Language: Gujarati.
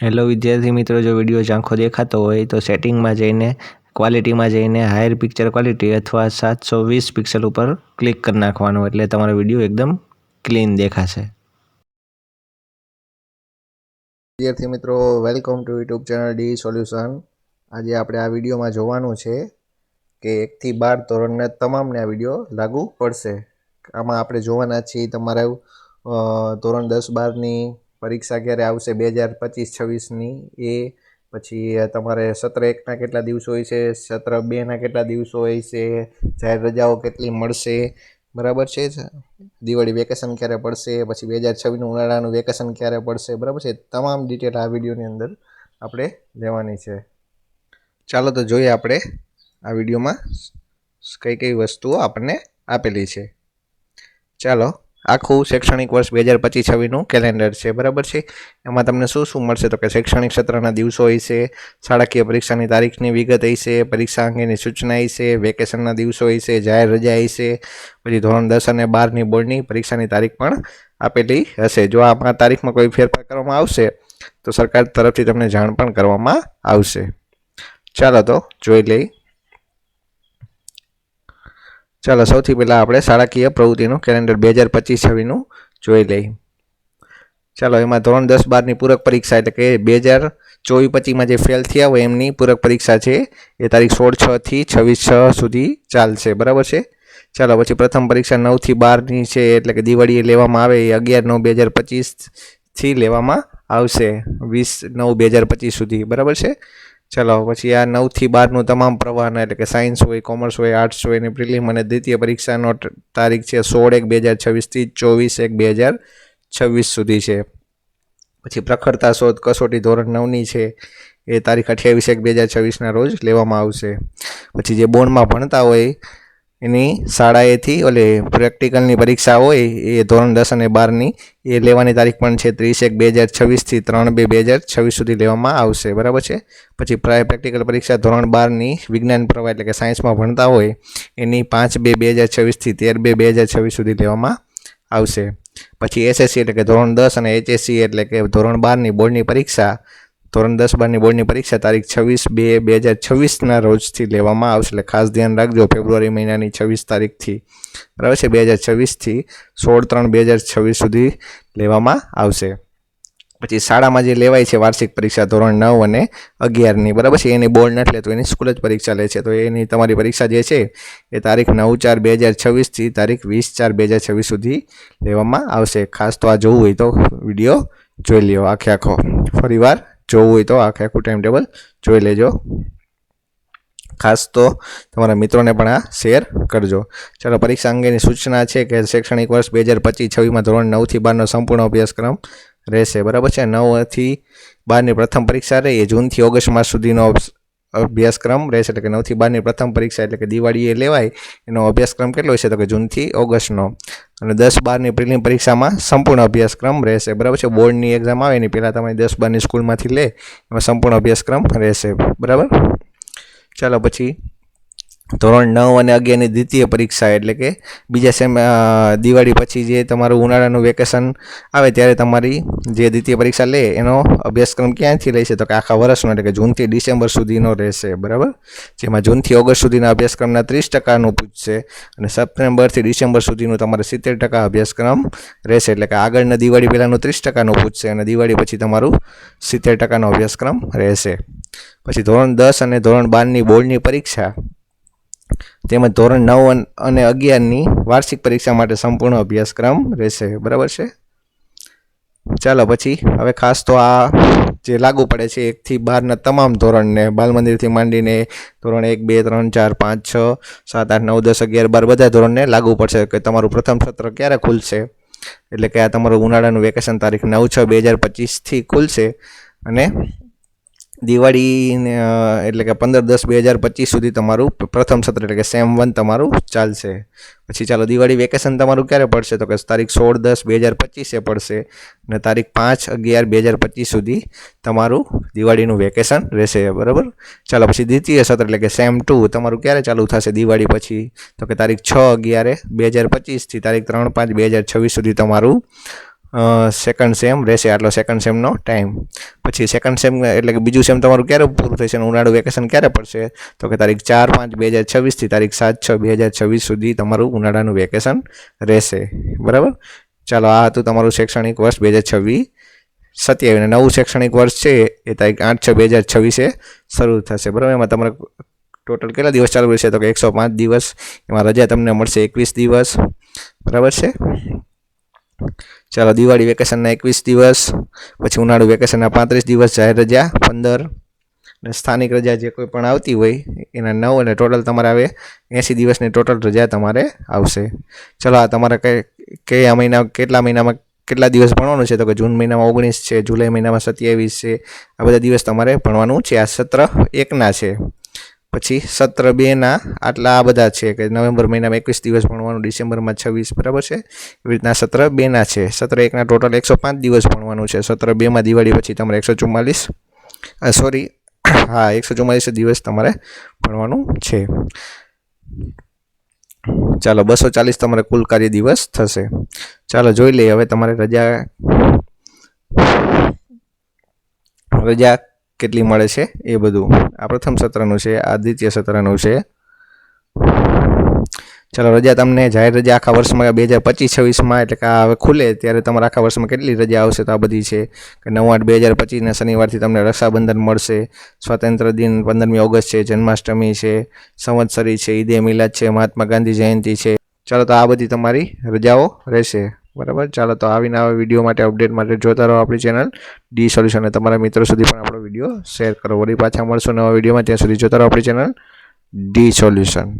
હેલો વિદ્યાર્થી મિત્રો, જો વીડિયો ઝાંખો દેખાતો હોય તો સેટિંગમાં જઈને ક્વોલિટીમાં જઈને હાયર પિક્ચર ક્વોલિટી અથવા સાતસો વીસ પિક્સલ ઉપર ક્લિક કરી નાખવાનું. એટલે તમારો વીડિયો એકદમ ક્લીન દેખાશે. વિદ્યાર્થી મિત્રો welcome to YouTube channel D solution આજે આપણે આ વિડીયોમાં જોવાનું છે કે એકથી બાર ધોરણને તમામને આ વીડિયો લાગુ પડશે. આમાં આપણે જોવાના છીએ તમારે ધોરણ દસ બારની પરીક્ષા ક્યારે આવશે બે હજાર પચીસ છવ્વીસની? એ પછી તમારે સત્ર એકના કેટલા દિવસો હોય છે? સત્ર બેના કેટલા દિવસો હોય છે? જાહેર રજાઓ કેટલી મળશે? બરાબર છે દિવાળી વેકેશન ક્યારે પડશે? પછી બે હજાર છવ્વીસનું ઉનાળાનું વેકેશન ક્યારે પડશે? બરાબર છે? તમામ ડિટેલ આ વિડીયોની અંદર આપણે લેવાની છે. ચાલો તો જોઈએ આપણે આ વિડીયોમાં કઈ કઈ વસ્તુઓ આપણને આપેલી છે. ચાલો. આખું શૈક્ષણિક વર્ષ બે હજાર પચીસ છવ્વીસનું કેલેન્ડર છે. બરાબર છે? એમાં તમને શું શું મળશે? તો કે શૈક્ષણિક સત્રના દિવસો હશે, શાળાકીય પરીક્ષાની તારીખની વિગત હશે, પરીક્ષા અંગેની સૂચના હશે વેકેશનના દિવસો હશે, જાહેર રજા હશે, પછી ધોરણ દસ અને બારની બોર્ડની પરીક્ષાની તારીખ પણ આપેલી હશે. જો આમાં તારીખમાં કોઈ ફેરફાર કરવામાં આવશે, તો સરકાર તરફથી તમને જાણ પણ કરવામાં આવશે. ચાલો તો જોઈ લઈ ચાલો, સૌથી પહેલાં આપણે શાળાકીય પ્રવૃત્તિનું કેલેન્ડર બે હજાર પચીસ છવ્વીસનું જોઈ લઈએ. ચાલો, એમાં ધોરણ દસ બારની પૂરક પરીક્ષા એટલે કે બે હજાર ચોવીસ પચીસમાં જે ફેલ થયા હોય એમની પૂરક પરીક્ષા છે, એ તારીખ સોળ છથી છવ્વીસ છ સુધી ચાલશે. બરાબર છે? ચાલો, પછી પ્રથમ પરીક્ષા નવથી બારની છે, એટલે કે દિવાળીએ લેવામાં આવે, એ અગિયાર નવ બે હજાર પચીસથી લેવામાં આવશે, વીસ નવ બે હજાર પચીસ સુધી. બરાબર છે? ચાલો, પછી આ નવથી બારનું તમામ પ્રવાહના એટલે કે સાયન્સ હોય, કોમર્સ હોય, આર્ટ્સ હોય, એની પ્રિલિમ અને દ્વિતીય પરીક્ષાનો તારીખ છે સોળ એક બે હજાર છવ્વીસથી ચોવીસ એક બે હજાર છવ્વીસ સુધી છે. પછી પ્રખરતા શોધ કસોટી ધોરણ નવની છે, એ તારીખ અઠ્યાવીસ એક બે હજાર છવ્વીસના રોજ લેવામાં આવશે. પછી જે બોર્ડમાં ભણતા હોય એની શાળાએથી ઓલે પ્રેક્ટિકલની પરીક્ષા હોય એ ધોરણ દસ અને બારની, એ લેવાની તારીખ પણ છે ત્રીસ એક બે હજાર છવ્વીસથી ત્રણ બે બે હજાર છવ્વીસ સુધી લેવામાં આવશે. બરાબર છે? પછી પ્રાય પ્રેક્ટિકલ પરીક્ષા ધોરણ બારની વિજ્ઞાન પ્રવાહ એટલે કે સાયન્સમાં ભણતા હોય એની પાંચ બે બે હજાર છવ્વીસથી તેર બે બે હજાર છવ્વીસ સુધી લેવામાં આવશે. પછી એસએસસી એટલે કે ધોરણ દસ અને એચએસસી એટલે કે ધોરણ બારની બોર્ડની પરીક્ષા ધોરણ દસ બારની બોર્ડની પરીક્ષા તારીખ છવ્વીસ બે બે હજાર છવ્વીસના રોજથી લેવામાં આવશે. એટલે ખાસ ધ્યાન રાખજો, ફેબ્રુઆરી મહિનાની છવ્વીસ તારીખથી. બરાબર છે? બે હજાર છવ્વીસથી સોળ ત્રણ બે હજાર છવ્વીસ સુધી લેવામાં આવશે. પછી શાળામાં જે લેવાય છે વાર્ષિક પરીક્ષા ધોરણ નવ અને અગિયારની. બરાબર છે? એની બોર્ડ નથી લેતો, એની સ્કૂલ જ પરીક્ષા લે છે. તો એની તમારી પરીક્ષા જે છે એ તારીખ નવ ચાર બે હજાર છવ્વીસથી તારીખ વીસ ચાર બે હજાર છવ્વીસ સુધી લેવામાં આવશે. ખાસ તો આ જોવું હોય તો વીડિયો જોઈ લ્યો આખે આખો. ફરીવાર જોવું હોય તો આખે આખું ટાઈમ ટેબલ જોઈ લેજો. ખાસ તો તમારા મિત્રોને પણ આ શેર કરજો. ચાલો, પરીક્ષા અંગેની સૂચના છે કે શૈક્ષણિક વર્ષ બે હજાર પચીસ છવ્વીસમાં ધોરણ નવથી બારનો સંપૂર્ણ અભ્યાસક્રમ રહેશે. બરાબર છે? નવથી બારની પ્રથમ પરીક્ષા રહી એ જૂનથી ઓગસ્ટ માસ સુધીનો અભ્યાસક્રમ રહેશે. એટલે કે નવથી બારની પ્રથમ પરીક્ષા એટલે કે દિવાળીએ લેવાય. એનો અભ્યાસક્રમ કેટલો છે તો કે જૂનથી ઓગસ્ટનો. અને દસ બારની પ્રિલિમ પરીક્ષામાં સંપૂર્ણ અભ્યાસક્રમ રહેશે. બરાબર છે? બોર્ડની એક્ઝામ આવે એની પહેલાં તમારી દસ બારની સ્કૂલમાંથી લે. એમાં સંપૂર્ણ અભ્યાસક્રમ રહેશે. બરાબર? ચાલો પછી ધોરણ નવ અને અગિયારની દ્વિતીય પરીક્ષા એટલે કે બીજા સેમ દિવાળી પછી જે તમારું ઉનાળાનું વેકેશન આવે ત્યારે તમારી જે દ્વિતીય પરીક્ષા લે, એનો અભ્યાસક્રમ ક્યાંથી રહેશે તો કે આખા વર્ષનો, એટલે કે જૂનથી ડિસેમ્બર સુધીનો રહેશે, બરાબર? જેમાં જૂનથી ઓગસ્ટ સુધીના અભ્યાસક્રમના ત્રીસ ટકાનું પૂછશે અને સપ્ટેમ્બરથી ડિસેમ્બર સુધીનું તમારે સિત્તેર ટકા અભ્યાસક્રમ રહેશે, એટલે કે આગળના દિવાળી પહેલાંનું ત્રીસ ટકાનું પૂછશે અને દિવાળી પછી તમારું સિત્તેર ટકાનો અભ્યાસક્રમ રહેશે. પછી ધોરણ દસ અને ધોરણ બારની બોર્ડની પરીક્ષા. તેમજ ધોરણ નવ અને અગિયારની વાર્ષિક પરીક્ષા માટે સંપૂર્ણ અભ્યાસક્રમ રહેશે. બરાબર છે? ચાલો પછી હવે ખાસ તો આ જે લાગુ પડે છે એકથી બારના તમામ ધોરણને બાલ મંદિરથી માંડીને ધોરણ એક, બે, ત્રણ, ચાર, પાંચ, છ, સાત, આઠ, નવ, દસ, અગિયાર, બાર બધા ધોરણને લાગુ પડશે કે તમારું પ્રથમ સત્ર ક્યારે ખુલશે? એટલે કે આ તમારું ઉનાળાનું વેકેશન તારીખ નવ છ, બે હજાર પચીસથી ખુલશે. અને દિવાળી ને, એટલે કે પંદર દસ બે હજાર પચીસ સુધી તમારું પ્રથમ સત્ર એટલે કે સેમ વન તમારું ચાલશે. પછી ચાલો દિવાળી વેકેશન તમારું ક્યારે પડશે? તો કે તારીખ સોળ દસ બે હજાર પચીસે પડશે અને તારીખ પાંચ અગિયાર બે હજાર પચીસ સુધી તમારું દિવાળીનું વેકેશન રહેશે બરાબર? ચાલો પછી દ્વિતીય સત્ર એટલે કે સેમ ટુ તમારું ક્યારે ચાલુ થશે દિવાળી પછી? તો કે તારીખ છ અગિયારે બે હજાર પચીસથી તારીખ ત્રણ પાંચ બે હજાર છવ્વીસ સુધી તમારું સેકન્ડ સેમ રહેશે આટલો સેકન્ડ સેમનો ટાઈમ પછી સેકન્ડ સેમ એટલે કે બીજું સેમ તમારું ક્યારે પૂરું થશે અને ઉનાળુ વેકેશન ક્યારે પડશે? તો કે તારીખ ચાર પાંચ બે હજાર છવ્વીસથી તારીખ સાત છ બે હજાર છવ્વીસ સુધી તમારું ઉનાળાનું વેકેશન રહેશે. બરાબર? ચાલો, આ હતું તમારું શૈક્ષણિક વર્ષ બે હજાર છવ્વીસ. સત્યાવીસ નવું શૈક્ષણિક વર્ષ છે એ તારીખ આઠ છ બે હજાર છવ્વીસે શરૂ થશે. બરાબર? એમાં તમારે ટોટલ કેટલા દિવસ ચાલુ રહેશે? તો કે એકસો પાંચ દિવસ. એમાં રજા તમને મળશે એકવીસ દિવસ. બરાબર છે? ચાલો, દિવાળી વેકેશનના એકવીસ દિવસ, પછી ઉનાળુ વેકેશનના પાંત્રીસ દિવસ, જાહેર રજા, પંદર, અને સ્થાનિક રજા જે કોઈ પણ આવતી હોય, એના નવ અને ટોટલ તમારે આવે એંસી દિવસની ટોટલ રજા તમારે આવશે. ચલો, આ તમારે કઈ, કયા મહિના, કેટલા મહિનામાં કેટલા દિવસ ભણવાનું છે? તો કે જૂન મહિનામાં ઓગણીસ છે, જુલાઈ મહિનામાં સત્યાવીસ છે, આ બધા દિવસ તમારે ભણવાનું છે. આ સત્ર એકના છે. પછી સત્ર બેના આટલા આ બધા છે કે નવેમ્બર મહિનામાં એકવીસ દિવસ ભણવાનું, ડિસેમ્બરમાં છવ્વીસ, બરાબર છે? એવી રીતના સત્ર બેના છે. સત્ર એકના ટોટલ એકસો પાંચ દિવસ ભણવાનું છે. સત્ર બેમાં દિવાળી પછી તમારે એકસો ચુમ્માલીસ સોરી, હા, એકસો ચુમ્માલીસ દિવસ તમારે ભણવાનું છે. ચાલો, બસો ચાલીસ તમારે કુલ કાર્ય દિવસ થશે. ચાલો, જોઈ લઈએ. હવે તમારે રજા રજા કેટલી મળે છે? એ બધું. આ પ્રથમ સત્રનું છે, આ દ્વિતીય સત્રનું છે. ચાલો, રજા તમને જાહેર રજા આખા વર્ષમાં, બે હજાર પચીસ છવ્વીસમાં, એટલે કે હવે ખુલે ત્યારે તમારા આખા વર્ષમાં કેટલી રજા આવશે તો આ બધી છે. કે નવ આઠ બે હજાર પચીસના શનિવારથી તમને રક્ષાબંધન મળશે. સ્વાતંત્ર્ય દિન પંદરમી ઓગસ્ટ છે, જન્માષ્ટમી છે, સંવત્સરી છે, ઈદે મિલાદ છે, મહાત્મા ગાંધી જયંતિ છે. ચાલો, તો આ બધી તમારી રજાઓ રહેશે. બરાબર? ચાલો તો આવીને આવા વીડિયો માટે અપડેટ માટે જોતા રહો આપણી ચેનલ ડી સોલ્યુશન અને તમારા મિત્રો સુધી પણ આપણો વીડિયો શેર કરો. વળી પાછા મળશો નવા વિડીયોમાં. ત્યાં સુધી જોતા રહો આપણી ચેનલ ડી સોલ્યુશન